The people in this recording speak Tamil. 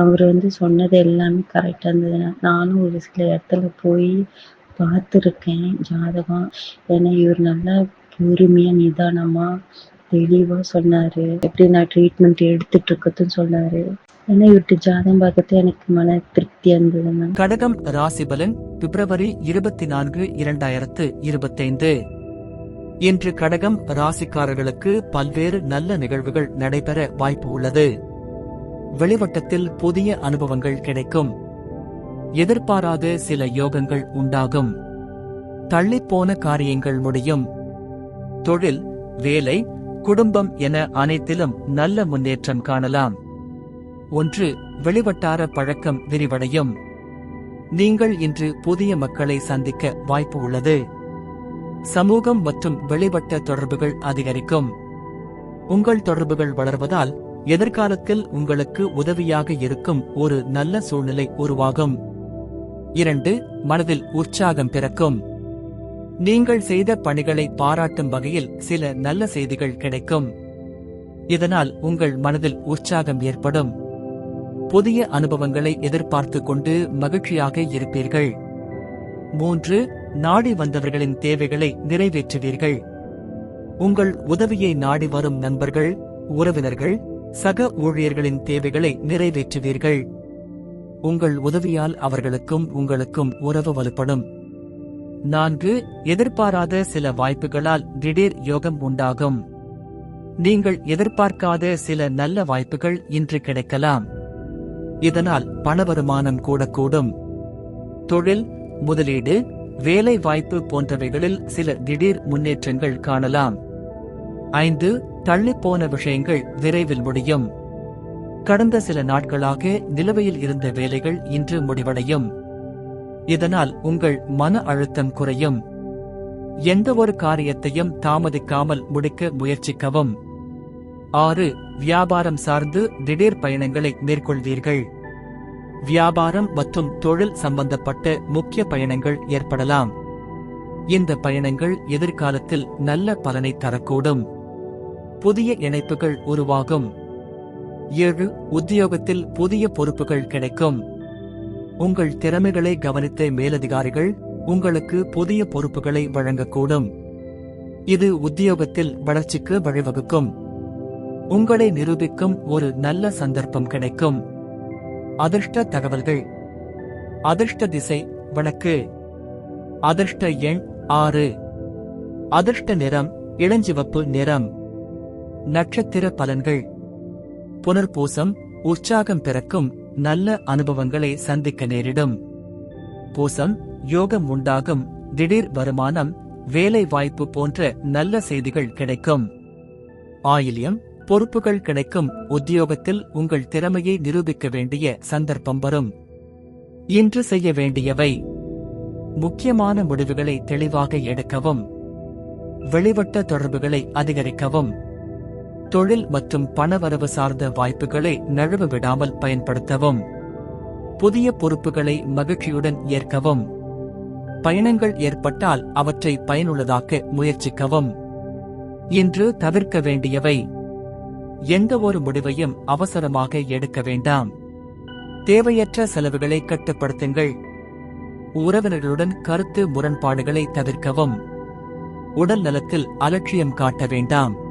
அவர் வந்து சொன்னது எல்லாமே கரெக்டாக இருந்தது. நானும் ஒரு சில இடத்துல போய் பார்த்துருக்கேன் ஜாதகம். ஏன்னா இவர் நல்லா பொறுமையாக நிதானமாக தெளிவாக சொன்னார். எப்படி நான் ட்ரீட்மெண்ட் எடுத்துட்டு இருக்கதுன்னு சொன்னார். ஏன்னா இவர்கிட்ட ஜாதகம் பார்க்கறது எனக்கு மன திருப்தியாக இருந்ததுங்க கடகம் ராசிபலன் பிப்ரவரி இருபத்தி நான்கு இரண்டாயிரத்து இருபத்தைந்து. இன்று கடகம் ராசிக்காரர்களுக்கு பல்வேறு நல்ல நிகழ்வுகள் நடைபெற வாய்ப்பு உள்ளது. வெளிவட்டத்தில் புதிய அனுபவங்கள் கிடைக்கும். எதிர்பாராத சில யோகங்கள் உண்டாகும். தள்ளிப்போன காரியங்கள் முடியும். தொழில் வேலை குடும்பம் என அனைத்திலும் நல்ல முன்னேற்றம் காணலாம். ஒன்று வெளிவட்டார பழக்கம் விரிவடையும். நீங்கள் இன்று புதிய மக்களை சந்திக்க வாய்ப்பு உள்ளது. சமூகம் மற்றும் வெளிவட்ட தொடர்புகள் அதிகரிக்கும். உங்கள் தொடர்புகள் வளர்வதால் எதிர்காலத்தில் உங்களுக்கு உதவியாக இருக்கும் ஒரு நல்ல சூழ்நிலை உருவாகும். இரண்டு மனதில் உற்சாகம் பிறக்கும். நீங்கள் செய்த பணிகளை பாராட்டும் வகையில் சில நல்ல செய்திகள் கிடைக்கும். இதனால் உங்கள் மனதில் உற்சாகம் ஏற்படும். புதிய அனுபவங்களை எதிர்பார்த்து கொண்டு மகிழ்ச்சியாக இருப்பீர்கள். மூன்று நாடி வந்தவர்களின் தேவைகளை நிறைவேற்றுவீர்கள். உங்கள் உதவியை நாடி வரும் நண்பர்கள் உறவினர்கள் சக ஊழியர்களின் தேவைகளை நிறைவேற்றுவீர்கள். உங்கள் உதவியால் அவர்களுக்கும் உங்களுக்கும் உறவு வலுப்படும். நான்கு எதிர்பாராத சில வாய்ப்புகளால் திடீர் யோகம் உண்டாகும். நீங்கள் எதிர்பார்க்காத சில நல்ல வாய்ப்புகள் இன்று கிடைக்கலாம். இதனால் பண வருமானம் கூடக்கூடும். தொழில் முதலீடு வேலை வாய்ப்பு போன்றவைகளில் சில திடீர் முன்னேற்றங்கள் காணலாம். ஐந்து தள்ளிப்போன விஷயங்கள் விரைவில் முடியும். கடந்த சில நாட்களாக நிலுவையில் இருந்த வேலைகள் இன்று முடிவடையும். இதனால் உங்கள் மன அழுத்தம் குறையும். எந்த ஒரு காரியத்தையும் தாமதிக்காமல் முடிக்க முயற்சிக்கவும். ஆறு வியாபாரம் சார்ந்து திடீர் பயணங்களை மேற்கொள்வீர்கள். வியாபாரம் மற்றும் தொழில் சம்பந்தப்பட்ட முக்கிய பயணங்கள் ஏற்படலாம். இந்த பயணங்கள் எதிர்காலத்தில் நல்ல பலனை தரக்கூடும். புதிய இணைப்புகள் உருவாகும். ஏழு உத்தியோகத்தில் புதிய பொறுப்புகள் கிடைக்கும். உங்கள் திறமைகளை கவனித்த மேலதிகாரிகள் உங்களுக்கு புதிய பொறுப்புகளை வழங்கக்கூடும். இது உத்தியோகத்தில் வளர்ச்சிக்கு வழிவகுக்கும். உங்களை நிரூபிக்கும் ஒரு நல்ல சந்தர்ப்பம் கிடைக்கும். அதிர்ஷ்ட தகவல்கள். அதிர்ஷ்ட திசை வழக்கு அதிர்ஷ்ட எண் ஆறு. அதிர்ஷ்ட நிறம் இளஞ்சிவப்பு நிறம். நட்சத்திர பலன்கள். புனர்பூசம் உற்சாகம் பிறக்கும் நல்ல அனுபவங்களை சந்திக்க நேரிடும். பூசம் யோகம் உண்டாகும் திடீர் வருமானம் வேலை வாய்ப்பு போன்ற நல்ல செய்திகள் கிடைக்கும். ஆயில்யம் பொறுப்புகள் கிடைக்கும் உத்தியோகத்தில் உங்கள் திறமையை நிரூபிக்க வேண்டிய சந்தர்ப்பம் வரும். இன்று செய்ய வேண்டியவை. முக்கியமான முடிவுகளை தெளிவாக எடுக்கவும். வெளிவட்ட தொடர்புகளை அதிகரிக்கவும். தொழில் மற்றும் பணவரவு சார்ந்த வாய்ப்புகளை நழுவ விடாமல் பயன்படுத்தவும் புதிய பொறுப்புகளை மகிழ்ச்சியுடன் ஏற்கவும் பயணங்கள் ஏற்பட்டால் அவற்றை பயனுள்ளதாக்க முயற்சிக்கவும். இன்று தவிர்க்க வேண்டியவை எந்த ஒரு முடிவையும் அவசரமாக எடுக்க வேண்டாம். தேவையற்ற செலவுகளை கட்டுப்படுத்துங்கள். உறவினர்களுடன் கருத்து முரண்பாடுகளை தவிர்க்கவும். உடல் நலத்தில் அலட்சியம் காட்ட வேண்டாம்.